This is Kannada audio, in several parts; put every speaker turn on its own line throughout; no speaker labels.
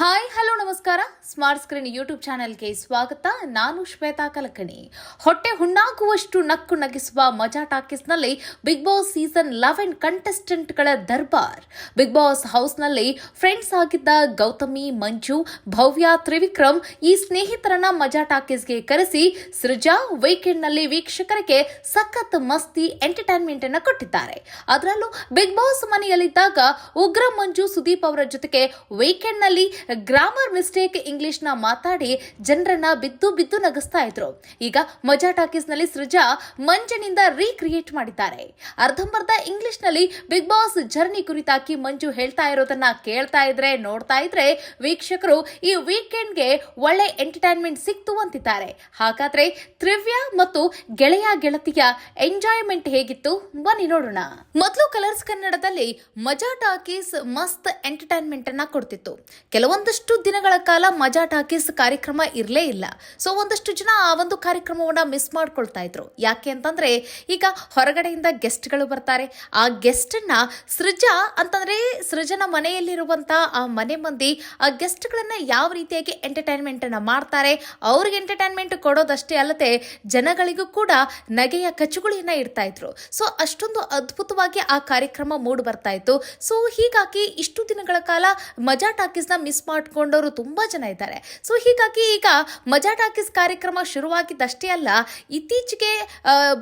ಹಾಯ್, ಹಲೋ, ನಮಸ್ಕಾರ. ಸ್ಮಾರ್ಟ್ ಸ್ಕ್ರೀನ್ ಯೂಟ್ಯೂಬ್ ಚಾನೆಲ್ಗೆ ಸ್ವಾಗತ. ನಾನು ಶ್ವೇತಾ ಕಲಕಣಿ. ಹೊಟ್ಟೆ ಹುಣ್ಣಾಗುವಷ್ಟು ನಕ್ಕು ನಗಿಸುವ ಮಜಾ ಟಾಕೀಸ್ನಲ್ಲಿ ಬಿಗ್ ಬಾಸ್ ಸೀಸನ್ ಲೆವೆನ್ ಕಂಟೆಸ್ಟೆಂಟ್ಗಳ ದರ್ಬಾರ್. ಬಿಗ್ ಬಾಸ್ ಹೌಸ್ನಲ್ಲಿ ಫ್ರೆಂಡ್ಸ್ ಆಗಿದ್ದ ಗೌತಮಿ, ಮಂಜು, ಭವ್ಯ, ತ್ರಿವಿಕ್ರಮ್ ಈ ಸ್ನೇಹಿತರನ್ನ ಮಜಾ ಟಾಕೀಸ್ಗೆ ಕರೆಸಿ ಸೃಜಾ ವೀಕೆಂಡ್ನಲ್ಲಿ ವೀಕ್ಷಕರಿಗೆ ಸಖತ್ ಮಸ್ತಿ ಎಂಟರ್ಟೈನ್ಮೆಂಟ್ ಅನ್ನು ಕೊಟ್ಟಿದ್ದಾರೆ. ಅದರಲ್ಲೂ ಬಿಗ್ ಬಾಸ್ ಮನೆಯಲ್ಲಿದ್ದಾಗ ಉಗ್ರ ಮಂಜು ಸುದೀಪ್ ಅವರ ಜೊತೆಗೆ ವೀಕೆಂಡ್ನಲ್ಲಿ ಗ್ರಾಮರ್ ಮಿಸ್ಟೇಕ್ ಇಂಗ್ಲಿಷ್ನ ಮಾತಾಡಿ ಜನರನ್ನ ಬಿದ್ದು ಬಿದ್ದು ನಗಿಸ್ತಾ ಇದ್ರು. ಈಗ ಮಜಾ ಟಾಕೀಸ್ನಲ್ಲಿ ಸೃಜಾ ಮಂಜನಿಂದ ರೀಕ್ರಿಯೇಟ್ ಮಾಡಿದ್ದಾರೆ. ಅರ್ಧಂಬರ್ಧ ಇಂಗ್ಲಿಷ್ನಲ್ಲಿ ಬಿಗ್ ಬಾಸ್ ಜರ್ನಿ ಕುರಿತಾಕಿ ಮಂಜು ಹೇಳ್ತಾ ಇರೋದನ್ನ ಕೇಳ್ತಾ ಇದ್ರೆ, ನೋಡ್ತಾ ಇದ್ರೆ ವೀಕ್ಷಕರು ಈ ವೀಕೆಂಡ್ಗೆ ಒಳ್ಳೆ ಎಂಟರ್ಟೈನ್ಮೆಂಟ್ ಸಿಕ್ತು ಅಂತಿದ್ದಾರೆ. ಹಾಗಾದ್ರೆ ತ್ರಿವ್ಯ ಮತ್ತು ಗೆಳೆಯ ಗೆಳತಿಯ ಎಂಜಾಯ್ಮೆಂಟ್ ಹೇಗಿತ್ತು? ಬನ್ನಿ ನೋಡೋಣ. ಮೊದಲು ಕಲರ್ಸ್ ಕನ್ನಡದಲ್ಲಿ ಮಜಾ ಟಾಕೀಸ್ ಮಸ್ತ್ ಎಂಟರ್ಟೈನ್ಮೆಂಟ್ ಅನ್ನ ಕೊಡ್ತಿತ್ತು ಕೆಲವೊಂದಷ್ಟು ದಿನಗಳ ಕಾಲ ಮಜಾ ಟಾಕೀಸ್ ಕಾರ್ಯಕ್ರಮ ಇರಲೇ ಇಲ್ಲ. ಸೊ ಒಂದಷ್ಟು ಜನ ಆ ಒಂದು ಕಾರ್ಯಕ್ರಮವನ್ನ ಮಿಸ್ ಮಾಡ್ಕೊಳ್ತಾ ಇದ್ರು. ಯಾಕೆ ಅಂತಂದ್ರೆ, ಈಗ ಹೊರಗಡೆಯಿಂದ ಗೆಸ್ಟ್ಗಳು ಬರ್ತಾರೆ. ಆ ಗೆಸ್ಟ್ ಅನ್ನ ಸೃಜಾ ಅಂತಂದ್ರೆ ಸೃಜನ ಮನೆಯಲ್ಲಿರುವಂತಹ ಆ ಮನೆ ಮಂದಿ ಆ ಗೆಸ್ಟ್ಗಳನ್ನ ಯಾವ ರೀತಿಯಾಗಿ ಎಂಟರ್ಟೈನ್ಮೆಂಟ್ ಅನ್ನ ಮಾಡ್ತಾರೆ, ಅವ್ರಿಗೆ ಎಂಟರ್ಟೈನ್ಮೆಂಟ್ ಕೊಡೋದಷ್ಟೇ ಅಲ್ಲದೆ ಜನಗಳಿಗೂ ಕೂಡ ನಗೆಯ ಕಚುಗುಳಿಯನ್ನ ಇಡ್ತಾ ಇದ್ರು. ಸೊ ಅಷ್ಟೊಂದು ಅದ್ಭುತವಾಗಿ ಆ ಕಾರ್ಯಕ್ರಮ ಮೂಡ್ ಬರ್ತಾ ಇತ್ತು. ಸೊ ಹೀಗಾಗಿ ಇಷ್ಟು ದಿನಗಳ ಕಾಲ ಮಜಾ ಟಾಕೀಸ್ನ ಮಿಸ್ ಮಾಡ್ಕೊಂಡವರು ತುಂಬ ಜನ ಇದ್ದಾರೆ. ಸೊ ಹೀಗಾಗಿ ಈಗ ಮಜಾ ಟಾಕೀಸ್ ಕಾರ್ಯಕ್ರಮ ಶುರುವಾಗಿದ್ದಷ್ಟೇ ಅಲ್ಲ, ಇತ್ತೀಚೆಗೆ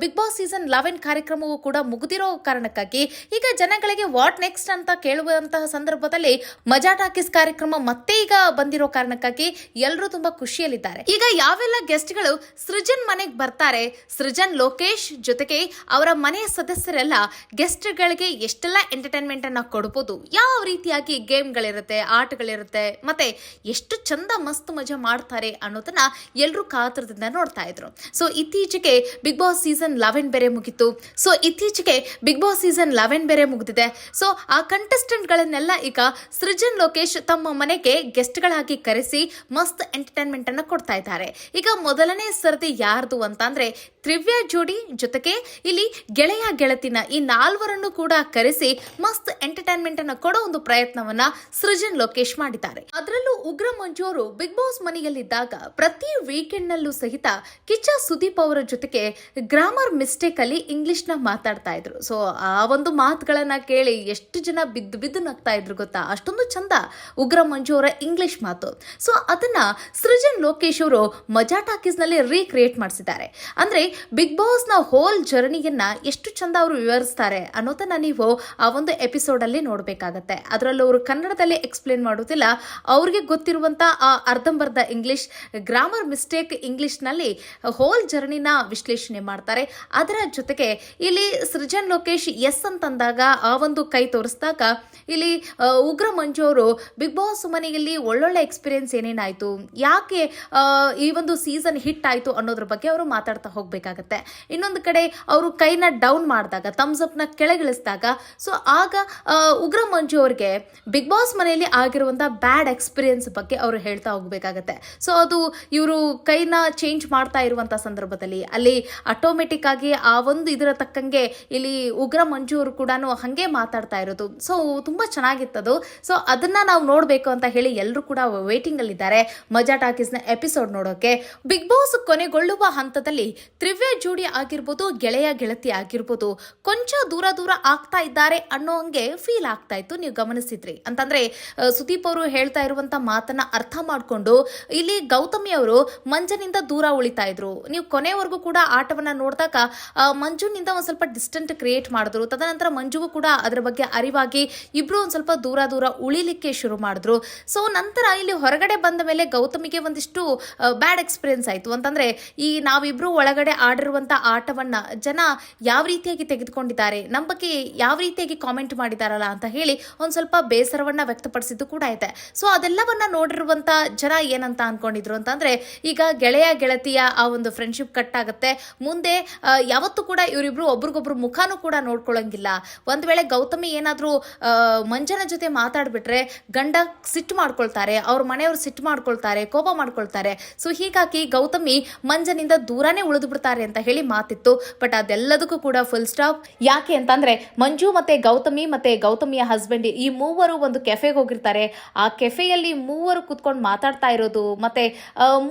ಬಿಗ್ ಬಾಸ್ ಸೀಸನ್ ಲೆವೆನ್ ಕಾರ್ಯಕ್ರಮವು ಕೂಡ ಮುಗಿದಿರೋ ಕಾರಣಕ್ಕಾಗಿ ಈಗ ಜನಗಳಿಗೆ ವಾಟ್ ನೆಕ್ಸ್ಟ್ ಅಂತ ಕೇಳುವಂತಹ ಸಂದರ್ಭದಲ್ಲಿ ಮಜಾ ಟಾಕೀಸ್ ಕಾರ್ಯಕ್ರಮ ಮತ್ತೆ ಈಗ ಬಂದಿರೋ ಕಾರಣಕ್ಕಾಗಿ ಎಲ್ಲರೂ ತುಂಬಾ ಖುಷಿಯಲ್ಲಿದ್ದಾರೆ. ಈಗ ಯಾವೆಲ್ಲ ಗೆಸ್ಟ್ಗಳು ಸೃಜನ್ ಮನೆಗೆ ಬರ್ತಾರೆ, ಸೃಜನ್ ಲೋಕೇಶ್ ಜೊತೆಗೆ ಅವರ ಮನೆಯ ಸದಸ್ಯರೆಲ್ಲ ಗೆಸ್ಟ್ಗಳಿಗೆ ಎಷ್ಟೆಲ್ಲ ಎಂಟರ್ಟೈನ್ಮೆಂಟ್ ಅನ್ನ ಕೊಡ್ಬೋದು, ಯಾವ ರೀತಿಯಾಗಿ ಗೇಮ್ಗಳಿರುತ್ತೆ ಆಟಗಳಿರುತ್ತೆ ಮತ್ತೆ ಎಷ್ಟು ಚಂದ ಮಸ್ತ್ ಮಜಾ ಮಾಡ್ತಾರೆ ಅನ್ನೋದನ್ನ ಎಲ್ಲರೂ ಕಾತರದಿಂದ ನೋಡ್ತಾ ಇದ್ರು. ಸೊ ಇತ್ತೀಚೆಗೆ ಬಿಗ್ ಬಾಸ್ ಸೀಸನ್ ಲೆವೆನ್ ಬೇರೆ ಮುಗಿತು. ಸೊ ಇತ್ತೀಚೆಗೆ ಬಿಗ್ ಬಾಸ್ ಸೀಸನ್ ಲೆವೆನ್ ಬೇರೆ ಮುಗಿದಿದೆ. ಸೊ ಆ ಕಂಟೆಸ್ಟೆಂಟ್ಗಳನ್ನೆಲ್ಲ ಈಗ ಸೃಜನ್ ಲೋಕೇಶ್ ತಮ್ಮ ಮನೆಗೆ ಗೆಸ್ಟ್ಗಳಾಗಿ ಕರೆಸಿ ಮಸ್ತ್ ಎಂಟರ್ಟೈನ್ಮೆಂಟ್ ಅನ್ನು ಕೊಡ್ತಾ ಇದ್ದಾರೆ. ಈಗ ಮೊದಲನೇ ಸರದಿ ಯಾರ್ದು ಅಂತ ಅಂದ್ರೆ ತ್ರಿವ್ಯ ಜೋಡಿ ಜೊತೆಗೆ ಇಲ್ಲಿ ಗೆಳೆಯ ಗೆಳತಿನ ಈ ನಾಲ್ವರನ್ನು ಕೂಡ ಕರೆಸಿ ಮಸ್ತ್ ಎಂಟರ್ಟೈನ್ಮೆಂಟ್ ಅನ್ನು ಕೊಡೋ ಒಂದು ಪ್ರಯತ್ನವನ್ನ ಸೃಜನ್ ಲೋಕೇಶ್ ಮಾಡಿದ್ದಾರೆ. ಅದರಲ್ಲೂ ಉಗ್ರ ಮಂಜು ಅವರು ಬಿಗ್ ಬಾಸ್ ಮನೆಯಲ್ಲಿದ್ದಾಗ ಪ್ರತಿ ವೀಕೆಂಡ್ ನಲ್ಲೂ ಸಹಿತ ಕಿಚ್ಚ ಸುದೀಪ್ ಅವರ ಜೊತೆಗೆ ಗ್ರಾಮರ್ ಮಿಸ್ಟೇಕ್ ಅಲ್ಲಿ ಇಂಗ್ಲಿಷ್ನ ಮಾತಾಡ್ತಾ ಇದ್ರು. ಸೊ ಆ ಒಂದು ಮಾತುಗಳನ್ನ ಕೇಳಿ ಎಷ್ಟು ಜನ ಬಿದ್ದು ಬಿದ್ದು ನಗ್ತಾ ಇದ್ರು ಗೊತ್ತಾ? ಅಷ್ಟೊಂದು ಚಂದ ಉಗ್ರ ಮಂಜು ಅವರ ಇಂಗ್ಲಿಷ್ ಮಾತು. ಸೊ ಅದನ್ನ ಸೃಜನ್ ಲೋಕೇಶ್ ಅವರು ಮಜಾ ಟಾಕೀಸ್ನಲ್ಲಿ ರೀಕ್ರಿಯೇಟ್ ಮಾಡಿಸಿದ್ದಾರೆ. ಅಂದ್ರೆ ಬಿಗ್ ಬಾಸ್ನ ಹೋಲ್ ಜರ್ನಿಯನ್ನ ಎಷ್ಟು ಚಂದ ಅವರು ವಿವರಿಸ್ತಾರೆ ಅನ್ನೋದನ್ನ ನೀವು ಆ ಒಂದು ಎಪಿಸೋಡ್ ಅಲ್ಲಿ ನೋಡ್ಬೇಕಾಗತ್ತೆ. ಅದರಲ್ಲೂ ಅವರು ಕನ್ನಡದಲ್ಲಿ ಎಕ್ಸ್ಪ್ಲೇನ್ ಮಾಡೋದಿಲ್ಲ ಅವ್ರಿಗೆ ಗೊತ್ತಿರುವಂಥ ಆ ಅರ್ಧಂಬರ್ಧ ಇಂಗ್ಲಿಷ್ ಗ್ರಾಮರ್ ಮಿಸ್ಟೇಕ್ ಇಂಗ್ಲೀಷ್ನಲ್ಲಿ ಹೋಲ್ ಜರ್ನಿನ ವಿಶ್ಲೇಷಣೆ ಮಾಡ್ತಾರೆ. ಅದರ ಜೊತೆಗೆ ಇಲ್ಲಿ ಸೃಜನ್ ಲೋಕೇಶ್ ಎಸ್ ಅಂತಂದಾಗ ಆ ಒಂದು ಕೈ ತೋರಿಸಿದಾಗ ಇಲ್ಲಿ ಉಗ್ರ ಮಂಜು ಅವರು ಬಿಗ್ ಬಾಸ್ ಮನೆಯಲ್ಲಿ ಒಳ್ಳೊಳ್ಳೆ ಎಕ್ಸ್ಪೀರಿಯನ್ಸ್ ಏನೇನಾಯ್ತು? ಯಾಕೆ ಈ ಒಂದು ಸೀಸನ್ ಹಿಟ್ ಆಯ್ತು ಅನ್ನೋದ್ರ ಬಗ್ಗೆ ಅವರು ಮಾತಾಡ್ತಾ ಹೋಗಬೇಕಾಗತ್ತೆ. ಇನ್ನೊಂದು ಕಡೆ ಅವರು ಕೈನ ಡೌನ್ ಮಾಡಿದಾಗ ಥಮ್ಸ್ ಅಪ್ನ ಕೆಳಗಿಳಿಸಿದಾಗ ಸೊ ಆಗ ಉಗ್ರ ಮಂಜು ಅವ್ರಿಗೆ ಬಿಗ್ ಬಾಸ್ ಮನೆಯಲ್ಲಿ ಆಗಿರುವಂಥ ಬ್ಯಾಡ್ ಎಕ್ಸ್ಪೀರಿಯನ್ಸ್ ಬಗ್ಗೆ ಅವರು ಹೇಳ್ತಾ ಹೋಗ್ಬೇಕಾಗತ್ತೆ. ಸೊ ಅದು ಇವರು ಕೈನ ಚೇಂಜ್ ಮಾಡ್ತಾ ಇರುವಂಥ ಸಂದರ್ಭದಲ್ಲಿ, ಅಲ್ಲಿ ಆಟೋಮೆಟಿಕ್ ಆಗಿ ಆ ಒಂದು ಇದರ ತಕ್ಕಂಗೆ ಇಲ್ಲಿ ಉಗ್ರ ಮಂಜು ಅವರು ಕೂಡ ಹಂಗೆ ಮಾತಾಡ್ತಾ ಇರೋದು. ಸೊ ತುಂಬಾ ಚೆನ್ನಾಗಿತ್ತದು. ಸೊ ಅದನ್ನ ನಾವು ನೋಡಬೇಕು ಅಂತ ಹೇಳಿ ಎಲ್ಲರೂ ಕೂಡ ವೇಟಿಂಗ್ ಅಲ್ಲಿ ಇದ್ದಾರೆ. ಮಜಾ ಟಾಕೀಸ್ನ ಎಪಿಸೋಡ್ ನೋಡೋಕೆ. ಬಿಗ್ ಬಾಸ್ ಕೊನೆಗೊಳ್ಳುವ ಹಂತದಲ್ಲಿ ತ್ರಿವ್ಯ ಜೋಡಿ ಆಗಿರ್ಬೋದು, ಗೆಳೆಯ ಗೆಳತಿ ಆಗಿರ್ಬೋದು, ಕೊಂಚ ದೂರ ದೂರ ಆಗ್ತಾ ಇದ್ದಾರೆ ಅನ್ನೋ ಹಂಗೆ ಫೀಲ್ ಆಗ್ತಾ ಇತ್ತು. ನೀವು ಗಮನಿಸಿದ್ರಿ ಅಂತಂದ್ರೆ ಸುದೀಪ್ ಅವರು ಹೇಳ್ತಾ ಇರುವಂತ ಮಾತನ್ನ ಅರ್ಥ ಮಾಡ್ಕೊಂಡು ಇಲ್ಲಿ ಗೌತಮಿ ಅವರು ಮಂಜನಿಂದ ದೂರ ಉಳಿತಾ ಇದ್ರು. ನೀವು ಕೊನೆವರೆಗೂ ಕೂಡ ಆಟವನ್ನ ನೋಡಿದಾಗ ಮಂಜುನಿಂದ ಒಂದ್ ಸ್ವಲ್ಪ ಡಿಸ್ಟೆಂಟ್ ಕ್ರಿಯೇಟ್ ಮಾಡಿದ್ರು. ತದನಂತರ ಮಂಜುಗೂ ಕೂಡ ಅದರ ಬಗ್ಗೆ ಅರಿವಾಗಿ ಇಬ್ರು ಒಂದು ಸ್ವಲ್ಪ ದೂರ ದೂರ ಉಳಿಲಿಕ್ಕೆ ಶುರು ಮಾಡಿದ್ರು. ಸೊ ನಂತರ ಇಲ್ಲಿ ಹೊರಗಡೆ ಬಂದ ಮೇಲೆ ಗೌತಮಿಗೆ ಒಂದಿಷ್ಟು ಬ್ಯಾಡ್ ಎಕ್ಸ್ಪೀರಿಯನ್ಸ್ ಆಯಿತು. ಅಂತಂದ್ರೆ, ಈ ನಾವಿಬ್ರು ಒಳಗಡೆ ಆಡಿರುವಂಥ ಆಟವನ್ನ ಜನ ಯಾವ ರೀತಿಯಾಗಿ ತೆಗೆದುಕೊಂಡಿದ್ದಾರೆ ನಮ್ಮ ಬಗ್ಗೆ ಯಾವ ರೀತಿಯಾಗಿ ಕಾಮೆಂಟ್ ಮಾಡಿದಾರಲ್ಲ ಅಂತ ಹೇಳಿ ಒಂದು ಸ್ವಲ್ಪ ಬೇಸರವನ್ನ ವ್ಯಕ್ತಪಡಿಸಿದ್ದು ಕೂಡ ಇದೆ ಸೊ ಅದೆಲ್ಲವನ್ನ ನೋಡಿರುವಂತ ಜನ ಏನಂತ ಅನ್ಕೊಂಡಿದ್ರು ಅಂತಂದರೆ, ಈಗ ಗೆಳೆಯ ಗೆಳತಿಯ ಆ ಒಂದು ಫ್ರೆಂಡ್ಶಿಪ್ ಕಟ್ ಆಗುತ್ತೆ. ಮುಂದೆ ಯಾವತ್ತೂ ಕೂಡ ಇವರಿಬ್ರು ಒಬ್ರಿಗೊಬ್ರು ಮುಖಾನು ಕೂಡ ನೋಡ್ಕೊಳ್ಳೋಂಗಿಲ್ಲ ಒಂದ್ ವೇಳೆ ಗೌತಮಿ ಏನಾದ್ರೂ ಮಂಜನ ಜೊತೆ ಮಾತಾಡಿಬಿಟ್ರೆ ಗಂಡ ಸಿಟ್ಟು ಮಾಡ್ಕೊಳ್ತಾರೆ, ಅವ್ರ ಮನೆಯವ್ರು ಸಿಟ್ಟು ಮಾಡ್ಕೊಳ್ತಾರೆ, ಕೋಪ ಮಾಡ್ಕೊಳ್ತಾರೆ. ಸೊ ಹೀಗಾಗಿ ಗೌತಮಿ ಮಂಜನಿಂದ ದೂರನೇ ಉಳಿದು ಬಿಡ್ತಾರೆ ಅಂತ ಹೇಳಿ ಮಾತಿತ್ತು. ಬಟ್ ಅದೆಲ್ಲದಕ್ಕೂ ಕೂಡ ಫುಲ್ ಸ್ಟಾಪ್ ಯಾಕೆ ಅಂತಂದ್ರೆ ಮಂಜು ಮತ್ತೆ ಗೌತಮಿ ಮತ್ತೆ ಗೌತಮಿಯ ಹಸ್ಬೆಂಡ್ ಈ ಮೂವರು ಒಂದು ಕೆಫೆಗೆ ಹೋಗಿರ್ತಾರೆ. ಆ ಕೆಫೆಯಲ್ಲಿ ಮೂವರು ಕುತ್ಕೊಂಡು ಮಾತಾಡ್ತಾ ಇರೋದು ಮತ್ತೆ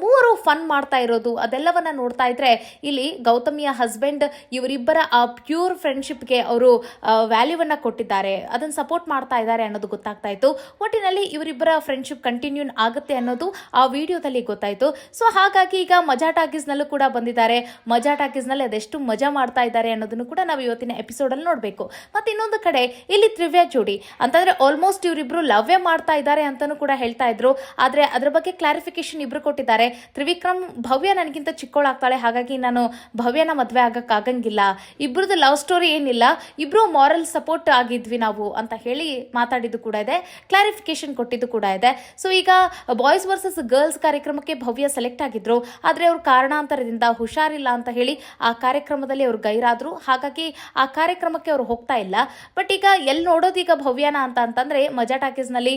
ಮೂವರು ಫನ್ ಮಾಡ್ತಾ ಇರೋದು ಅದೆಲ್ಲವನ್ನ ನೋಡ್ತಾ ಇದ್ರೆ ಇಲ್ಲಿ ಗೌತಮಿಯ ಹಸ್ಬೆಂಡ್ ಇವರಿಬ್ಬರ ಆ ಪ್ಯೂರ್ ಫ್ರೆಂಡ್ಶಿಪ್ಗೆ ಅವರು ವ್ಯಾಲ್ಯೂವನ್ನ ಕೊಟ್ಟಿದ್ದಾರೆ. ಅದನ್ನ ಸಪೋರ್ಟ್ ಮಾಡ್ತಾ ಇದ್ದಾರೆ ಅನ್ನೋದು ಗೊತ್ತಾಗ್ತಾ ಇತ್ತು. ಒಟ್ಟಿನಲ್ಲಿ ಇವರಿಬ್ಬರ ಫ್ರೆಂಡ್ಶಿಪ್ ಕಂಟಿನ್ಯೂ ಆಗುತ್ತೆ ಅನ್ನೋದು ಆ ವಿಡಿಯೋದಲ್ಲಿ ಗೊತ್ತಾಯ್ತು. ಸೊ ಹಾಗಾಗಿ ಈಗ ಮಜಾ ಟಾಕೀಸ್ನಲ್ಲೂ ಕೂಡ ಬಂದಿದ್ದಾರೆ. ಮಜಾ ಟಾಕೀಸ್ನಲ್ಲಿ ಅದೆಷ್ಟು ಮಜಾ ಮಾಡ್ತಾ ಇದ್ದಾರೆ ಅನ್ನೋದನ್ನು ಕೂಡ ನಾವು ಇವತ್ತಿನ ಎಪಿಸೋಡಲ್ಲಿ ನೋಡಬೇಕು. ಮತ್ತೆ ಇನ್ನೊಂದು ಕಡೆ, ಇಲ್ಲಿ ತ್ರಿವ್ಯ ಜೋಡಿ, ಅಂತಂದ್ರೆ ಆಲ್ಮೋಸ್ಟ್ ಇವರಿಬ್ರು ಲವ್ಯ ಮಾಡ್ತಾ ಇದ್ದಾರೆ ಅಂತಲೂ ಕೂಡ ಹೇಳ್ತಾ ಇದ್ರು. ಆದ್ರೆ ಅದ್ರ ಬಗ್ಗೆ ಕ್ಲಾರಿಫಿಕೇಶನ್ ಇಬ್ರು ಕೊಟ್ಟಿದ್ದಾರೆ. ತ್ರಿವಿಕ್ರಮ್, ಭವ್ಯ ನನಗಿಂತ ಚಿಕ್ಕವಳಾಗ್ತಾಳೆ ಹಾಗಾಗಿ ನಾನು ಭವ್ಯನ ಮದುವೆ ಆಗಕ್ಕಾಗಂಗಿಲ್ಲ ಇಬ್ಬರದ್ದು ಲವ್ ಸ್ಟೋರಿ ಏನಿಲ್ಲ. ಇಬ್ಬರು ಮಾರಲ್ ಸಪೋರ್ಟ್ ಆಗಿದ್ವಿ ನಾವು ಅಂತ ಹೇಳಿ ಮಾತಾಡಿದ್ದು ಕೂಡ ಇದೆ ಕ್ಲಾರಿಫಿಕೇಶನ್ ಕೊಟ್ಟಿದ್ದು ಕೂಡ ಇದೆ. ಸೊ ಈಗ ಬಾಯ್ಸ್ ವರ್ಸಸ್ ಗರ್ಲ್ಸ್ ಕಾರ್ಯಕ್ರಮಕ್ಕೆ ಭವ್ಯ ಸೆಲೆಕ್ಟ್ ಆಗಿದ್ರು. ಆದರೆ ಅವ್ರ ಕಾರಣಾಂತರದಿಂದ ಹುಷಾರಿಲ್ಲ ಅಂತ ಹೇಳಿ ಆ ಕಾರ್ಯಕ್ರಮದಲ್ಲಿ ಅವ್ರು ಗೈರಾದ್ರು. ಹಾಗಾಗಿ ಆ ಕಾರ್ಯಕ್ರಮಕ್ಕೆ ಅವರು ಹೋಗ್ತಾ ಇಲ್ಲ. ಬಟ್ ಈಗ ಎಲ್ಲಿ ನೋಡೋದು ಈಗ ಭವ್ಯನ ಅಂತ ಅಂತಂದ್ರೆ ಮಜಾ ಟಾಕೀಸ್ನಲ್ಲಿ ನಲ್ಲಿ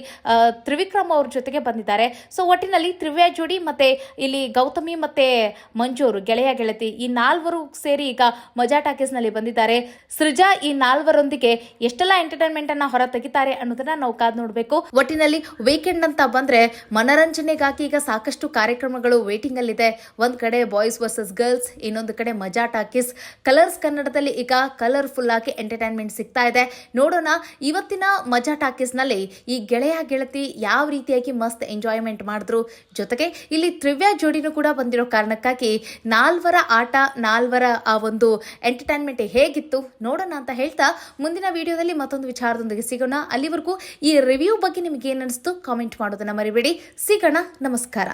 ತ್ರಿವಿಕ್ರಮ್ ಅವ್ರ ಜೊತೆಗೆ ಬಂದಿದ್ದಾರೆ. ಸೊ ಒಟ್ಟಿನಲ್ಲಿ ತ್ರಿವ್ಯ ಜೋಡಿ ಮತ್ತೆ ಇಲ್ಲಿ ಗೌತಮಿ ಮತ್ತೆ ಮಂಜು ಅವರು, ಗೆಳೆಯ ಗೆಳತಿ ಈ ನಾಲ್ವರು ಸೇರಿ ಈಗ ಮಜಾ ಟಾಕೀಸ್ನಲ್ಲಿ ಬಂದಿದ್ದಾರೆ. ಸೃಜಾ ಈ ನಾಲ್ವರೊಂದಿಗೆ ಎಷ್ಟೆಲ್ಲ ಎಂಟರ್ಟೈನ್ಮೆಂಟ್ ಅನ್ನ ಹೊರ ತೆಗಿತಾರೆ ಅನ್ನೋದನ್ನ ನಾವು ಕಾದ್ ನೋಡ್ಬೇಕು. ಒಟ್ಟಿನಲ್ಲಿ ವೀಕೆಂಡ್ ಅಂತ ಬಂದ್ರೆ ಮನರಂಜನೆಗಾಗಿ ಈಗ ಸಾಕಷ್ಟು ಕಾರ್ಯಕ್ರಮಗಳು ವೇಟಿಂಗ್ ಅಲ್ಲಿದೆ. ಒಂದ್ ಕಡೆ ಬಾಯ್ಸ್ ವರ್ಸಸ್ ಗರ್ಲ್ಸ್ ಇನ್ನೊಂದು ಕಡೆ ಮಜಾ ಟಾಕೀಸ್. ಕಲರ್ಸ್ ಕನ್ನಡದಲ್ಲಿ ಈಗ ಕಲರ್ಫುಲ್ ಆಗಿ ಎಂಟರ್ಟೈನ್ಮೆಂಟ್ ಸಿಗ್ತಾ ಇದೆ. ನೋಡೋಣ, ಇವತ್ತಿನ ಮಜಾ ಟಾಕೀಸ್ನಲ್ಲಿ ಈ ಗೆಳೆಯ ಗೆಳತಿ ಯಾವ ರೀತಿಯಾಗಿ ಮಸ್ತ್ ಎಂಜಾಯ್ಮೆಂಟ್ ಮಾಡಿದ್ರು. ಜೊತೆಗೆ ಇಲ್ಲಿ ತ್ರಿವ್ಯ ಜೋಡಿನೂ ಕೂಡ ಬಂದಿರೋ ಕಾರಣಕ್ಕಾಗಿ ನಾಲ್ವರ ಆಟ, ನಾಲ್ವರ ಆ ಒಂದು ಎಂಟರ್ಟೈನ್ಮೆಂಟ್ ಹೇಗಿತ್ತು ನೋಡೋಣ ಅಂತ ಹೇಳ್ತಾ ಮುಂದಿನ ವಿಡಿಯೋದಲ್ಲಿ ಮತ್ತೊಂದು ವಿಚಾರದೊಂದಿಗೆ ಸಿಗೋಣ. ಅಲ್ಲಿವರೆಗೂ ಈ ರಿವ್ಯೂ ಬಗ್ಗೆ ನಿಮ್ಗೆ ಏನು ಕಾಮೆಂಟ್ ಮಾಡೋದನ್ನ ಮರಿಬೇಡಿ. ಸಿಗೋಣ. ನಮಸ್ಕಾರ.